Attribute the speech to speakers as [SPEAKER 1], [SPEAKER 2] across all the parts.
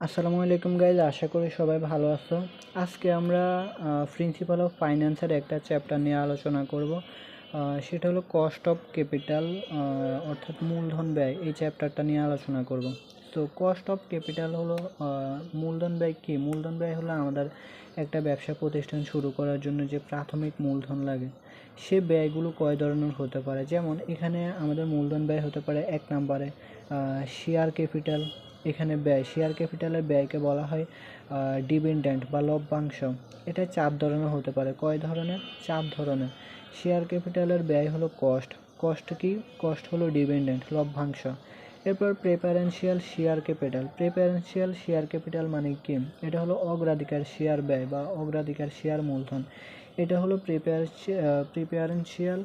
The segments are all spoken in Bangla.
[SPEAKER 1] আসসালামু আলাইকুম গাইজ আশা করি সবাই ভালো আছো। আজকে আমরা প্রিন্সিপাল অফ ফাইন্যান্সের একটা চ্যাপ্টার নিয়ে আলোচনা করব। সেটা হলো কস্ট অফ ক্যাপিটাল অর্থাৎ মূলধন ব্যয়। এই চ্যাপ্টারটা নিয়ে আলোচনা করব। তো কস্ট অফ ক্যাপিটাল হলো মূলধন ব্যয় কী? মূলধন ব্যয় হলো আমাদের একটা ব্যবসা প্রতিষ্ঠান শুরু করার জন্য যে প্রাথমিক মূলধন লাগে। সে ব্যয়গুলো কয় ধরনের হতে পারে? যেমন, এখানে আমাদের মূলধন ব্যয় হতে পারে এক নম্বরে শেয়ার ক্যাপিটাল এখানে ব্যয় শেয়ার ক্যাপিটালের ব্যয়কে বলা হয় ডিভিডেন্ড বা লভ্যাংশ। এটা চার ধরনের হতে পারে। কয় ধরনের? চার ধরনের। শেয়ার ক্যাপিটালের ব্যয় হলো কস্ট কস্ট কি? কস্ট হলো ডিভিডেন্ড লভ্যাংশ। এরপর preferential share capital preferential share capital মানে কি? এটা হলো অগ্রাধিকার শেয়ার ব্যয় বা অগ্রাধিকার শেয়ার মূলধন। এটা হলো প্রিপেয়ার প্রিপেয়ারেন্সিয়াল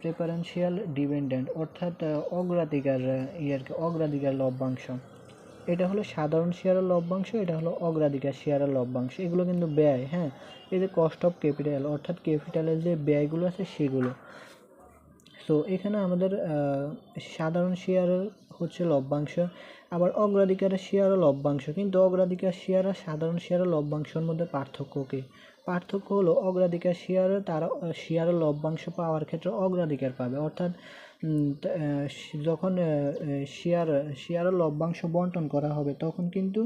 [SPEAKER 1] প্রেফারেন্সিয়াল ডিভিডেন্ড অর্থাৎ অগ্রাধিকার ইয়ের অগ্রাধিকার লভ্যাংশ। এটা হলো সাধারণ শেয়ারের লভ্যাংশ, এটা হলো অগ্রাধিকার শেয়ারের লভ্যাংশ। এগুলো কিন্তু ব্যয় হ্যাঁ? এই যে কস্ট অফ ক্যাপিটাল অর্থাৎ ক্যাপিটালের যে ব্যয়গুলো আছে সেগুলো। সো এখানে আমাদের সাধারণ শেয়ারের হচ্ছে লভ্যাংশ, আবার অগ্রাধিকারের শেয়ারও লভ্যাংশ। কিন্তু অগ্রাধিকার শেয়ার আর সাধারণ শেয়ারের লভ্যাংশের মধ্যে পার্থক্য কী? পার্থক্য হলো অগ্রাধিকার শেয়ারে, তারা শেয়ারের লভ্যাংশ পাওয়ার ক্ষেত্রে অগ্রাধিকার পাবে। অর্থাৎ যখন শেয়ার শেয়ারের লভ্যাংশ বন্টন করা হবে, তখন কিন্তু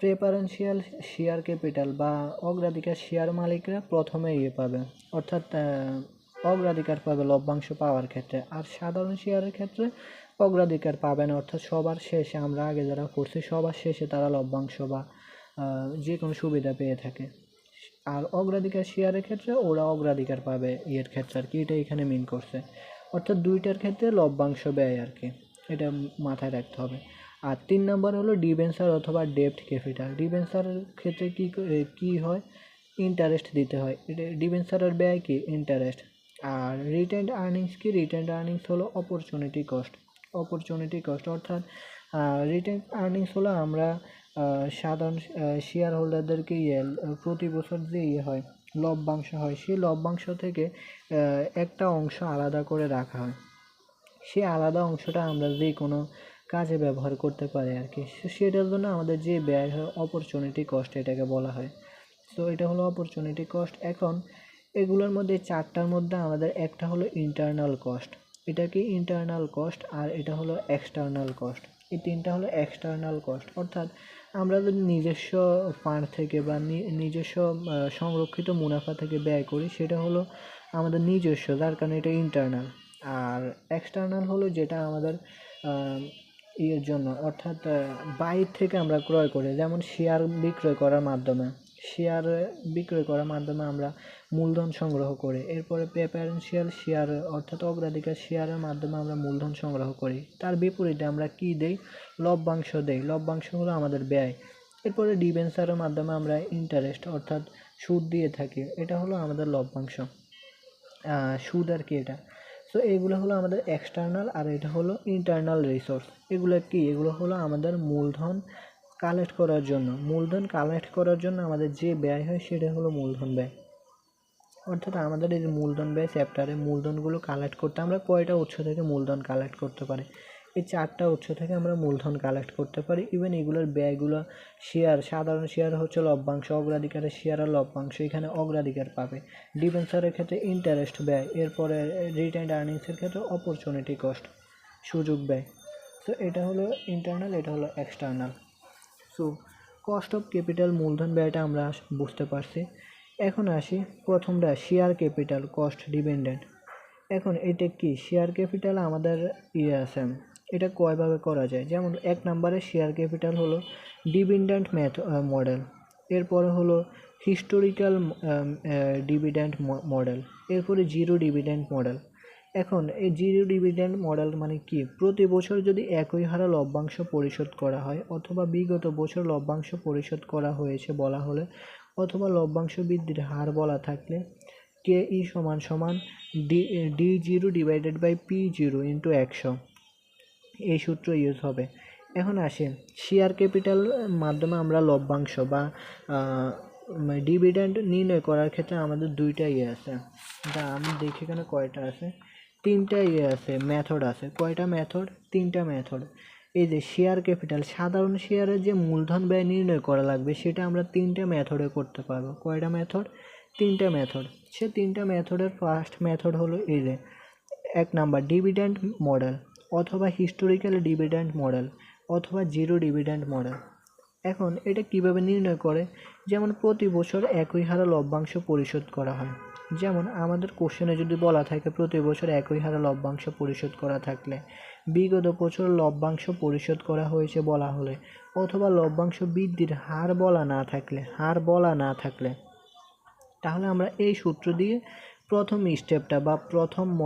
[SPEAKER 1] প্রেফারেন্সিয়াল শেয়ার ক্যাপিটাল বা অগ্রাধিকার শেয়ার মালিকরা প্রথমে ইয়ে পাবে। অর্থাৎ অগ্রাধিকার পাবে লভ্যাংশ পাওয়ার ক্ষেত্রে। আর সাধারণ শেয়ারের ক্ষেত্রে অগ্রাধিকার পাবে না। অর্থাৎ সবার শেষে, আমরা আগে যারা করছি, সবার শেষে তারা লভ্যাংশ বা যে কোনো সুবিধা পেয়ে থাকে। আর অগ্রাধিকার শেয়ারের ক্ষেত্রে ওরা অগ্রাধিকার পাবে ইয়ের ক্ষেত্রে আর কি। এটা এখানে মিন করছে। অর্থাৎ দুইটার ক্ষেত্রে লভ্যাংশ ব্যয় আর কি, এটা মাথায় রাখতে হবে। আর তিন নম্বর হলো ডিবেন্সার অথবা ডেপ্ট ক্যাপিটাল। ডিবেন্সারের ক্ষেত্রে কি কি হয়? ইন্টারেস্ট দিতে হয়। ডিবেন্সারের ব্যয় কি? ইন্টারেস্ট। আর রিটেন্ড আর্নিংস কি? রিটেন্ড আর্নিংস হলো অপরচুনিটি কস্ট। অপরচুনিটি কস্ট অর্থাৎ রিটেন্ড আর্নিংস হলো আমরা সাধারণ শেয়ার হোল্ডারদেরকে ইয়ে প্রতি বছর যে ইয়ে হয় লভ্যাংশ হয়। সেই লভ্যাংশ থেকে একটা অংশ আলাদা করে রাখা হয়। সেই আলাদা অংশটা আমরা যে কোনো কাজে ব্যবহার করতে পারি আর কি। সেটার জন্য আমাদের যে ব্যয় হয় অপরচুনিটি কস্ট এটাকে বলা হয়। তো এটা হলো অপরচুনিটি কস্ট এখন, এগুলোর মধ্যে চারটার মধ্যে আমাদের একটা হলো ইন্টারনাল কস্ট এটা কি ইন্টারনাল কস্ট আর এটা হলো এক্সটার্নাল কস্ট এই তিনটা হলো এক্সটার্নাল কস্ট অর্থাৎ আমরা যদি নিজস্ব ফান্ড থেকে বা নিজস্ব সংরক্ষিত মুনাফা থেকে ব্যয় করি, সেটা হলো আমাদের নিজস্ব, যার কারণে এটা ইন্টারনাল আর এক্সটার্নাল হলো যেটা আমাদের ইয়ের জন্য, অর্থাৎ বাইর থেকে আমরা ক্রয় করি, যেমন শেয়ার বিক্রয় করার মাধ্যমে। শেয়ার বিক্রয় করার মাধ্যমে আমরা মূলধন সংগ্রহ করি। এরপরে প্রেফারেন্সিয়াল শেয়ার অর্থাৎ অগ্রাধিকার শেয়ারের মাধ্যমে আমরা মূলধন সংগ্রহ করি। তার বিপরীতে আমরা কি দেই? লভ্যাংশ দেই। লভ্যাংশ হলো আমাদের ব্যয়। এরপরে ডিবেন্সারের মাধ্যমে আমরা ইন্টারেস্ট অর্থাৎ সুদ দিয়ে থাকি। এটা হলো আমাদের লভ্যাংশ। সুদ আর কি এটা? সো এগুলো হলো আমাদের এক্সটার্নাল আর এটা হলো ইন্টারনাল রিসোর্স এগুলো কি? এগুলো হলো আমাদের মূলধন কালেক্ট করার জন্য, মূলধন কালেক্ট করার জন্য আমাদের যে ব্যয় হয় সেটা হলো মূলধন ব্যয়। অর্থাৎ আমাদের এই মূলধন ব্যয় চ্যাপ্টারে মূলধনগুলো কালেক্ট করতে আমরা কয়টা উৎস থেকে মূলধন কালেক্ট করতে পারি? এই চারটা উৎস থেকে আমরা মূলধন কালেক্ট করতে পারি। ইভেন এগুলোর ব্যয়গুলো শেয়ার সাধারণ শেয়ার হচ্ছে লভ্যাংশ, অগ্রাধিকারের শেয়ার আর লভ্যাংশ। এখানে অগ্রাধিকার পাবে। ডিফেন্সারের ক্ষেত্রে ইন্টারেস্ট ব্যয়, এরপরে রিটার্ন আর্নিংসের ক্ষেত্রে অপরচুনিটি কস্ট সুযোগ ব্যয়। তো এটা হলো ইন্টারনাল এটা হলো external so cost of capital মূলধন ব্যয়টা আমরা বুঝতে পারছি। এখন আসি প্রথমটা শেয়ার ক্যাপিটাল কস্ট ডিপেন্ডেন্ট এখন এটা কি? শেয়ার ক্যাপিটাল আমাদের ইয়ে আছে। এটা কয়ভাবে করা যায়? যেমন এক নম্বরে শেয়ার ক্যাপিটাল হলো ডিভিডেন্ট ম্যাথ মডেল এরপরে হলো হিস্টোরিক্যাল ডিভিডেন্ট মডেল এরপরে জিরো ডিভিডেন্ট মডেল এখন, এই জিরো ডিভিডেন্ড মডেল মানে কি? প্রতি বছর যদি একই হারে লভ্যাংশ পরিশোধ করা হয়, অথবা বিগত বছর লভ্যাংশ পরিশোধ করা হয়েছে বলা হলে, অথবা লভ্যাংশ বৃদ্ধির হার বলা থাকলে, কে ই সমান সমান D D zero divided by P zero into একশো। এই সূত্র ইউজ হবে। এখন আসে শেয়ার ক্যাপিটাল মাধ্যমে আমরা লভ্যাংশ বা ডিভিডেন্ড নির্ণয় করার ক্ষেত্রে আমাদের দুইটা ইয়ে আছে। যা আমি দেখি এখানে কয়টা আছে? তিনটা ইয়ে আছে মেথড আছে। কয়টা মেথড তিনটা মেথড এই যে শেয়ার ক্যাপিটাল সাধারণ শেয়ারের যে মূলধন ব্যয় নির্ণয় করা লাগবে, সেটা আমরা তিনটে মেথডে করতে পারব। কয়টা মেথড তিনটা মেথড সে তিনটা মেথডের ফার্স্ট মেথড হলো এই যে, এক নাম্বার ডিভিডেন্ট মডেল অথবা হিস্টোরিক্যাল ডিভিডেন্ট মডেল অথবা জিরো ডিভিডেন্ট মডেল এখন এটা কীভাবে নির্ণয় করে? যেমন প্রতি বছর একই হারে লভ্যাংশ পরিশোধ করা হয়। যেমন আমাদের কোশ্চেনে যদি বলা থাকে, প্রতি বছর একই হারে লভ্যাংশ পরিশোধ করা থাকলে। বিগত বছর লভ্যাংশ পরিশোধ করা হয়েছে বলা হলে, অথবা লভ্যাংশ বৃদ্ধির হার বলা না থাকলে, হার বলা না থাকলে। তাহলে আমরা এই সূত্র দিয়ে প্রথম স্টেপটা বা প্রথম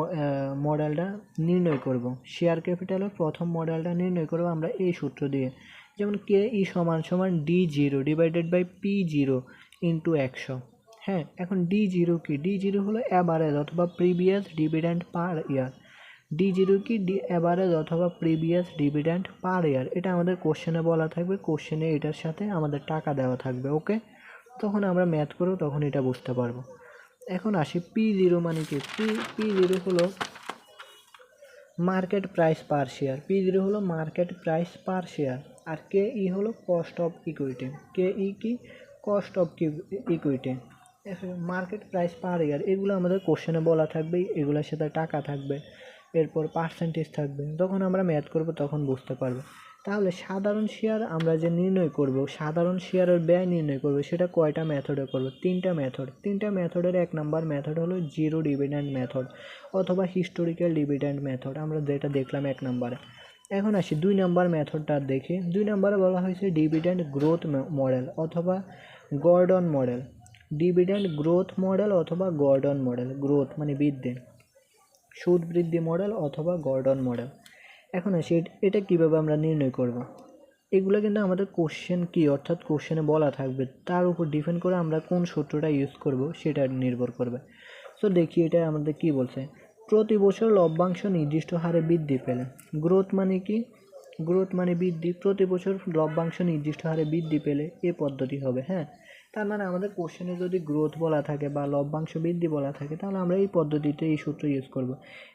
[SPEAKER 1] মডেলটা নির্ণয় করব। শেয়ার ক্যাপিটালের প্রথম মডেলটা নির্ণয় করব আমরা এই সূত্র দিয়ে। যেমন কে ই সমান সমান D zero divided by P zero into একশো। হ্যাঁ এখন ডি জিরো কি? ডি জিরো হলো অ্যাভারেজ অথবা previous dividend per year D zero কি? ডি অ্যাভারেজ অথবা প্রিভিয়াস ডিভিডেন্ড পার ইয়ার এটা আমাদের কোশ্চেনে বলা থাকবে। কোশ্চেনে এটার সাথে আমাদের টাকা দেওয়া থাকবে ওকে তখন আমরা ম্যাথ করব, তখন এটা বুঝতে পারব। এখন আসি পি জিরো মানে কি? পি পি জিরো হলো market price per share P zero হলো মার্কেট প্রাইস পার শেয়ার আর কে ই হলো cost of equity K E কি? Cost of equity market price per year এগুলো আমাদের কোশ্চেনে বলা থাকবে, এগুলোর সাথে টাকা থাকবে, এরপর পার্সেন্টেজ থাকবে, যখন আমরা ম্যাথ করব তখন বুঝতে পারব। তাহলে সাধারণ শেয়ার আমরা যে নির্ণয় করব, সাধারণ শেয়ারের ব্যয় নির্ণয় করব, সেটা কয়টা মেথডে করব? তিনটা মেথড তিনটা মেথডের এক নাম্বার মেথড হলো জিরো ডিভিডেন্ড মেথড অথবা হিস্টোরিক্যাল ডিভিডেন্ড মেথড আমরা যেটা দেখলাম এক নাম্বারে এখন আসি দুই নাম্বার মেথডটা দেখি। দুই নাম্বারে বলা হয়েছে ডিভিডেন্ড গ্রোথ মডেল অথবা Gordon model dividend growth model অথবা গর্ডন মডেল গ্রোথ মানে বৃদ্ধি। সুদ বৃদ্ধি মডেল অথবা গর্ডন মডেল এখন আসি, এটা কীভাবে আমরা নির্ণয় করব। এগুলো কিন্তু আমাদের কোশ্চেন কী? অর্থাৎ কোশ্চেনে বলা থাকবে। তার উপর ডিপেন্ড করে আমরা কোন সূত্রটা ইউজ করব সেটা নির্ভর করবে। সো দেখি এটা আমাদের কি বলছে। প্রতি বছর লভ্যাংশ নির্দিষ্ট হারে বৃদ্ধি পেলে। গ্রোথ মানে কি? গ্রোথ মানে বৃদ্ধি। প্রতি বছর লভ্যাংশ নির্দিষ্ট হারে বৃদ্ধি পেলে এ পদ্ধতি হবে হ্যাঁ? তার মানে আমাদের কোশ্চেনে যদি গ্রোথ বলা থাকে বা লভ্যাংশ বৃদ্ধি বলা থাকে, তাহলে আমরা এই পদ্ধতিতে এই সূত্র ইউজ করব।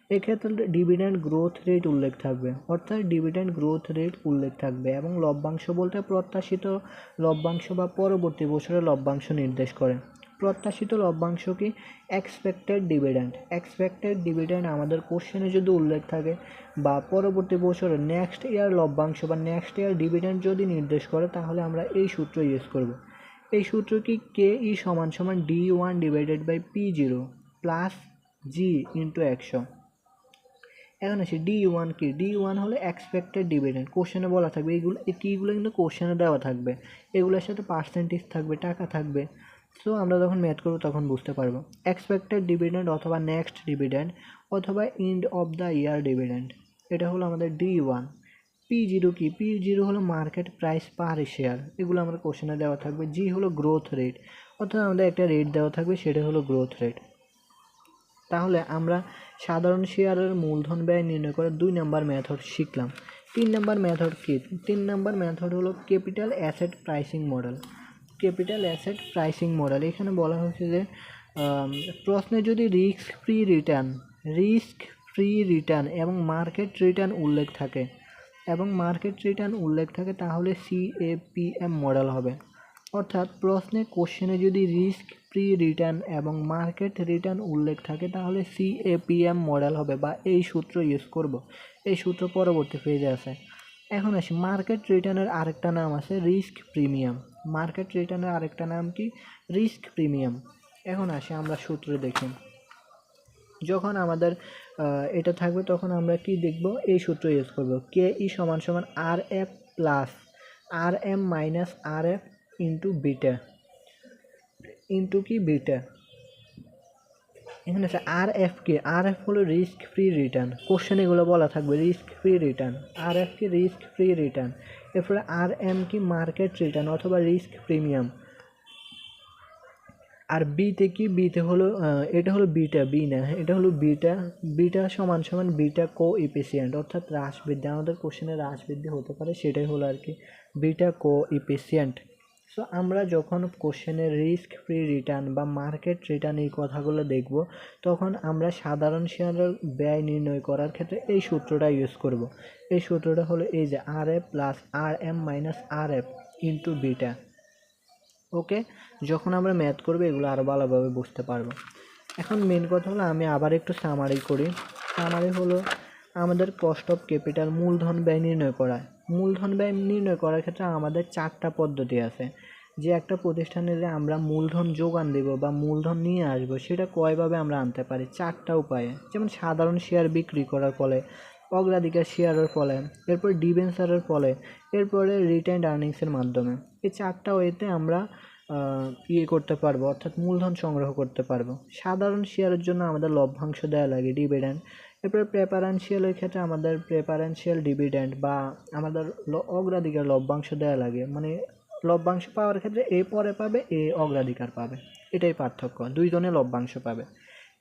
[SPEAKER 1] এক্ষেত্রে ডিভিডেন্ড গ্রোথ রেট উল্লেখ থাকবে। অর্থাৎ ডিভিডেন্ড গ্রোথ রেট উল্লেখ থাকবে এবং লভ্যাংশ বলতে প্রত্যাশিত লভ্যাংশ বা পরবর্তী বছরের লভ্যাংশ নির্দেশ করে। প্রত্যাশিত লভ্যাংশ কি? এক্সপেক্টেড ডিভিডেন্ড এক্সপেক্টেড ডিভিডেন্ড আমাদের কোশ্চেনে যদি উল্লেখ থাকে বা পরবর্তী বছরের নেক্সট ইয়ার লভ্যাংশ বা নেক্সট ইয়ার ডিভিডেন্ড যদি নির্দেশ করে, তাহলে আমরা এই সূত্র ইউজ করব। এই সূত্র কি ই সমান সমান D one divided by P zero plus G into একশো এখন আসি ডি ওয়ান কি। ডি ওয়ান হলো এক্সপেক্টেড ডিভিডেন্ড কোশ্চেনে বলা থাকবে, এইগুলো এই কিগুলো কিন্তু কোশ্চেনে দেওয়া থাকবে। এগুলোর সাথে পার্সেন্টেজ থাকবে, টাকা থাকবে। সো আমরা যখন ম্যাথ করব তখন বুঝতে পারব। এক্সপেক্টেড ডিভিডেন্ড অথবা নেক্সট ডিভিডেন্ড অথবা end of the year dividend এটা হলো আমাদের ডি ওয়ান পি জিরো কি? পি জিরো হলো মার্কেট প্রাইস পার শেয়ার এগুলো আমাদের কোশ্চেনে দেওয়া থাকবে। জি হলো গ্রোথ রেট অর্থাৎ আমাদের একটা রেট দেওয়া থাকবে, সেটা হলো গ্রোথ রেট তাহলে আমরা সাধারণ শেয়ারের মূলধন ব্যয় নির্ণয় করার দুই নাম্বার মেথড শিখলাম। তিন নাম্বার মেথড কি? তিন নাম্বার মেথড হলো capital asset pricing model capital asset pricing model এখানে বলা হয়েছে যে প্রশ্নে যদি risk free return risk free return এবং মার্কেট রিটার্ন উল্লেখ থাকে এবং মার্কেট রিটার্ন উল্লেখ থাকে, তাহলে সিএপিএম মডেল হবে। অর্থাৎ প্রশ্নে কোশ্চেনে যদি রিস্ক ফ্রি রিটার্ন এবং মার্কেট রিটার্ন উল্লেখ থাকে, তাহলে সিএপিএম মডেল হবে বা এই সূত্র ইউজ করব। এই সূত্র পরবর্তী পেজে আছে। এখন আসি মার্কেট রিটার্নের আরেকটা নাম আছে রিস্ক প্রিমিয়াম মার্কেট রিটার্নের আরেকটা নাম কি? রিস্ক প্রিমিয়াম এখন আসি, আমরা সূত্র দেখি। যখন আমাদের এটা থাকবে, তখন আমরা কি দেখব? এই সূত্র ইউজ করব। কে ই সমান সমান R F plus R M minus R F into beta into কি? বিটা এখানে আছে আর এফ কে? আর এফ হলো রিস্ক ফ্রি রিটার্ন কোশ্চেন এগুলো বলা থাকবে risk free return R F কি? রিস্ক ফ্রি রিটার্ন এরপরে আর এম কি? মার্কেট রিটার্ন অথবা রিস্ক প্রিমিয়াম আর বিতে কি? বিতে হলো এটা হলো বিটা বি না এটা হলো বিটা বিটা সমান সমান বিটা কো ইপিসিয়েন্ট অর্থাৎ হ্রাস বৃদ্ধি। আমাদের কোশ্চেনে বৃদ্ধি হতে পারে, সেটাই হলো আর কি বিটা কো ইপিসিয়েন্ট সো আমরা যখন কোশ্চেনের রিস্ক ফ্রি রিটার্ন বা মার্কেট রিটার্ন এই কথাগুলো দেখব, তখন আমরা সাধারণ শেয়ারের ব্যয় নির্ণয় করার ক্ষেত্রে এই সূত্রটা ইউজ করব। এই সূত্রটা হলো এই যে R F plus R M minus R F into beta okay? যখন আমরা ম্যাথ করব, এগুলো আরও ভালোভাবে বুঝতে পারব। এখন মেন কথা হলো, আমি আবার একটু সামারি করি। সামারি হলো, আমাদের কস্ট অফ ক্যাপিটাল মূলধন ব্যয় নির্ণয় করা। মূলধন ব্যয় নির্ণয় করার ক্ষেত্রে আমাদের চারটা পদ্ধতি আছে। যে একটা প্রতিষ্ঠানে যে আমরা মূলধন যোগান দেব বা মূলধন নিয়ে আসব, সেটা কয়ভাবে আমরা আনতে পারি? চারটা উপায়ে। যেমন সাধারণ শেয়ার বিক্রি করার ফলে, অগ্রাধিকার শেয়ারের ফলে, এরপর ডিবেঞ্চারের ফলে এরপরে রিটার্ন আর্নিংসের মাধ্যমে। এই চারটা ওয়েতে আমরা ইয়ে করতে পারব, অর্থাৎ মূলধন সংগ্রহ করতে পারব। সাধারণ শেয়ারের জন্য আমাদের লভ্যাংশ দেওয়া লাগে ডিভিডেন্ড এরপরে প্রেফারেন্সিয়ালের ক্ষেত্রে আমাদের প্রেফারেন্সিয়াল ডিভিডেন্ড বা আমাদের অগ্রাধিকার লভ্যাংশ দেওয়া লাগে। মানে লভ্যাংশ পাওয়ার ক্ষেত্রে এ পরে পাবে, এ অগ্রাধিকার পাবে। এটাই পার্থক্য, দুইজনে লভ্যাংশ পাবে।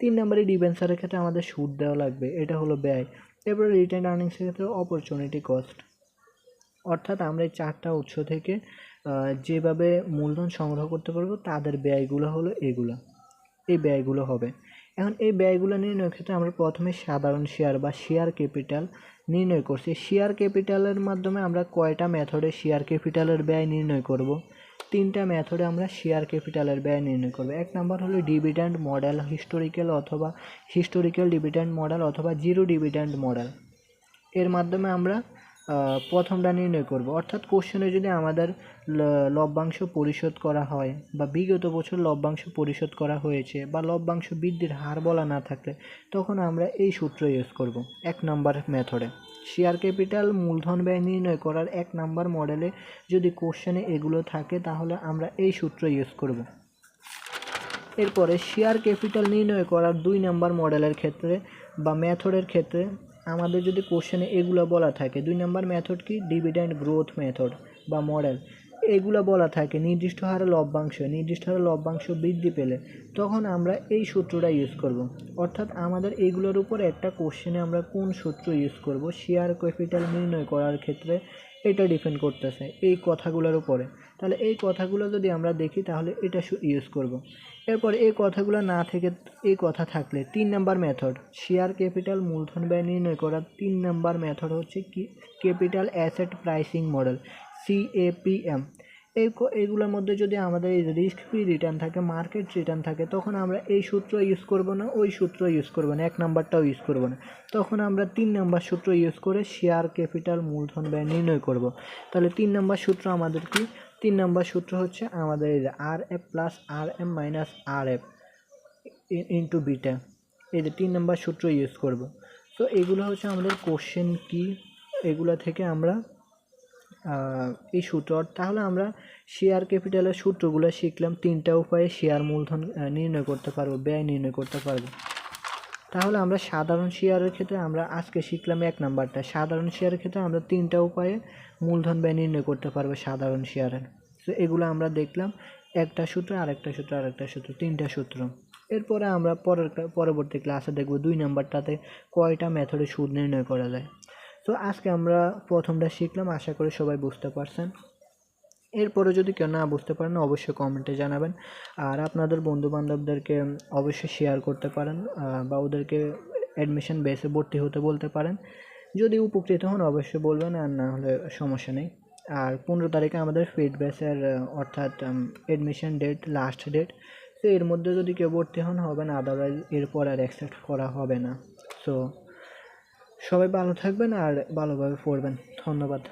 [SPEAKER 1] তিন নম্বরে ডিভেন্সারের ক্ষেত্রে আমাদের সুদ দেওয়া লাগবে, এটা হলো ব্যয়। এরপরে রিটার্ন আর্নিংসের ক্ষেত্রে অপরচুনিটি কস্ট অর্থাৎ আমরা এই চারটা উৎস থেকে যেভাবে মূলধন সংগ্রহ করতে পারব, তাদের ব্যয়গুলো হলো এগুলো। এই ব্যয়গুলো হবে। এখন এই ব্যয়গুলো নির্ণয়ের ক্ষেত্রে আমরা প্রথমে সাধারণ শেয়ার বা শেয়ার ক্যাপিটাল নির্ণয় করছি। শেয়ার ক্যাপিটালের মাধ্যমে আমরা কয়টা মেথডে শেয়ার ক্যাপিটালের ব্যয় নির্ণয় করব? তিনটা মেথডে আমরা শেয়ার ক্যাপিটালের ব্যয় নির্ণয় করব। এক নাম্বার হলো ডিভিডেন্ড মডেল হিস্টোরিক্যাল অথবা হিস্টোরিক্যাল ডিভিডেন্ড মডেল অথবা জিরো ডিভিডেন্ড মডেল এর মাধ্যমে আমরা প্রথমটা নির্ণয় করব। অর্থাৎ কোশ্চেনে যদি আমাদের লভ্যাংশ পরিশোধ করা হয় বা বিগত বছর লভ্যাংশ পরিশোধ করা হয়েছে বা লভ্যাংশ বৃদ্ধির হার বলা না থাকলে, তখন আমরা এই সূত্র ইউজ করব এক নাম্বার মেথডে শেয়ার ক্যাপিটাল মূলধন ব্যয় নির্ণয় করার এক নাম্বার মডেলে যদি কোশ্চেনে এগুলো থাকে, তাহলে আমরা এই সূত্র ইউজ করব। এরপরে শেয়ার ক্যাপিটাল নির্ণয় করার দুই নাম্বার মডেলের ক্ষেত্রে বা মেথডের ক্ষেত্রে আমাদের যদি কোশ্চেনে এগুলো বলা থাকে, দুই নম্বর মেথড কি? ডিভিডেন্ড গ্রোথ মেথড বা মডেল এগুলো বলা থাকে নির্দিষ্ট হারে লভ্যাংশ, নির্দিষ্ট হারে লভ্যাংশ বৃদ্ধি পেলে তখন আমরা এই সূত্রটা ইউজ করব। অর্থাৎ আমাদের এইগুলোর উপর একটা কোশ্চেনে আমরা কোন সূত্র ইউজ করব? শেয়ার ক্যাপিটাল নির্ণয় করার ক্ষেত্রে এটা ডিপেন্ড করতেছে এই কথাগুলোর উপরে। তাহলে এই কথাগুলো যদি আমরা দেখি, তাহলে এটা ইউজ করব। এরপর এই কথাগুলো না থেকে এই কথা থাকলে, তিন নাম্বার মেথড শেয়ার ক্যাপিটাল মূলধন ব্যয় নির্ণয় করার তিন নাম্বার মেথড হচ্ছে কি? Capital asset pricing model CAPM এই এইগুলোর মধ্যে যদি আমাদের এই রিস্ক ফ্রি রিটার্ন থাকে মার্কেট রিটার্ন থাকে, তখন আমরা এই সূত্র ইউজ করব না, ওই সূত্র ইউজ করব না, এক নাম্বারটাও ইউজ করব না। তখন আমরা তিন নাম্বার সূত্র ইউজ করে শেয়ার ক্যাপিটাল মূলধন ব্যয় নির্ণয় করব। তাহলে তিন নাম্বার সূত্র আমাদের কি? তিন নাম্বার সূত্র হচ্ছে আমাদের R F plus R M minus R F into beta এই যে তিন নাম্বার সূত্র ইউজ করব। তো এগুলো হচ্ছে আমাদের কোশ্চেন কি? এগুলো থেকে আমরা এই সূত্র, তাহলে আমরা শেয়ার ক্যাপিটালের সূত্রগুলো শিখলাম, তিনটা উপায়ে শেয়ার মূলধন নির্ণয় করতে পারব, ব্যয় নির্ণয় করতে পারব। তাহলে আমরা সাধারণ শেয়ারের ক্ষেত্রে আমরা আজকে শিখলাম এক নাম্বারটা, সাধারণ শেয়ারের ক্ষেত্রে আমরা তিনটা উপায়ে মূলধন ব্যয় নির্ণয় করতে পারব সাধারণ শেয়ারের তো এগুলো আমরা দেখলাম, একটা সূত্র, আরেকটা সূত্র আরেকটা সূত্র, তিনটা সূত্র। এরপরে আমরা পরের পরবর্তী ক্লাসে দেখব দুই নাম্বারটাতে কয়টা মেথডে সুদ নির্ণয় করা যায়। তো আজকে আমরা প্রথমটা শিখলাম, আশা করি সবাই বুঝতে পারছেন। এরপরে যদি কেউ না বুঝতে পারেন, অবশ্যই কমেন্টে জানাবেন। আর আপনাদের বন্ধু বান্ধবদেরকে অবশ্যই শেয়ার করতে পারেন বা ওদেরকে অ্যাডমিশন বেসে ভর্তি হতে বলতে পারেন। যদি উপকৃত হন, অবশ্যই বলবেন, আর না হলে সমস্যা নেই। আর পনেরো তারিখে আমাদের ফিড বেসের অর্থাৎ অ্যাডমিশন ডেট লাস্ট ডেট তো এর মধ্যে যদি কেউ ভর্তি হন, হবে না আদারওয়াইজ এরপর আর অ্যাকসেপ্ট করা হবে না। সো সবাই ভালো থাকবেন আর ভালোভাবে পড়বেন। ধন্যবাদ।